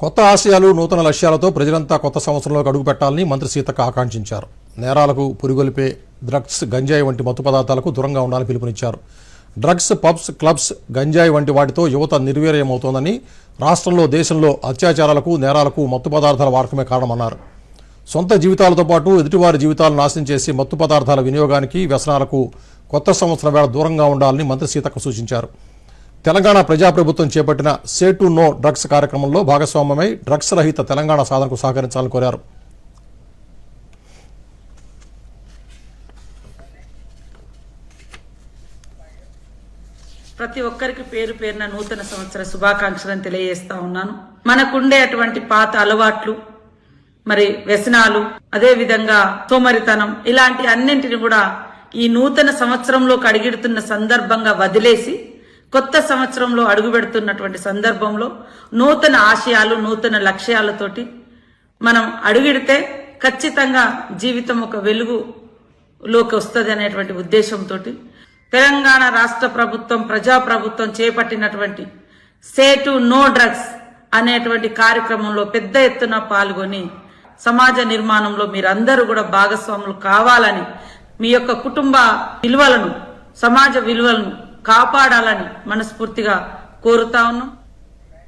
కొత్త ఆశయాలు నూతన లక్ష్యాలతో ప్రజలంతా కొత్త సంవత్సరంలోకి అడుగుపెట్టాలని మంత్రి సీతక్క ఆకాంక్షించారు. నేరాలకు పురిగొలిపే డ్రగ్స్ గంజాయి వంటి మత్తు పదార్థాలకు దూరంగా ఉండాలని పిలుపునిచ్చారు. డ్రగ్స్ పబ్స్ క్లబ్స్ గంజాయి వంటి వాటితో యువత నిర్వీర్యమవుతోందని రాష్ట్రంలో దేశంలో అత్యాచారాలకు నేరాలకు మత్తు పదార్థాల వాడకమే కారణమన్నారు. సొంత జీవితాలతో పాటు ఎదుటివారి జీవితాలను నాశనం చేసి మత్తు పదార్థాల వినియోగానికి వ్యసనాలకు కొత్త సంవత్సరం వేళ దూరంగా ఉండాలని మంత్రి సీతక్క సూచించారు. తెలంగాణ ప్రజాప్రభుత్వం చేపట్టిన సే టు నో డ్రగ్స్ కార్యక్రమంలో భాగస్వామ్యమై డ్రగ్స్ రహిత తెలంగాణ సాధనకు సహకరించాలని కోరారు. ప్రతి ఒక్కరికి పేరు పేరున నూతన సంవత్సర శుభాకాంక్షలను తెలియజేస్తా ఉన్నాను. మనకుండే అటువంటి పాత అలవాట్లు మరి వ్యసనాలు అదే విధంగా సోమరితనం ఇలాంటి అన్నింటిని కూడా ఈ నూతన సంవత్సరంలోకి అడుగెడుతున్న సందర్భంగా వదిలేసి కొత్త సంవత్సరంలో అడుగుపెడుతున్నటువంటి సందర్భంలో నూతన ఆశయాలు నూతన లక్ష్యాలతోటి మనం అడుగెడితే ఖచ్చితంగా జీవితం ఒక వెలుగులోకి వస్తుంది అనేటువంటి ఉద్దేశంతో తెలంగాణ రాష్ట్ర ప్రభుత్వం ప్రజా ప్రభుత్వం చేపట్టినటువంటి సే టు నో డ్రగ్స్ అనేటువంటి కార్యక్రమంలో పెద్ద ఎత్తున పాల్గొని సమాజ నిర్మాణంలో మీరందరూ కూడా భాగస్వాములు కావాలని మీ యొక్క కుటుంబ విలువలను సమాజ విలువలను కాపాడాలని మనస్ఫూర్తిగా కోరుతా ఉన్నాం.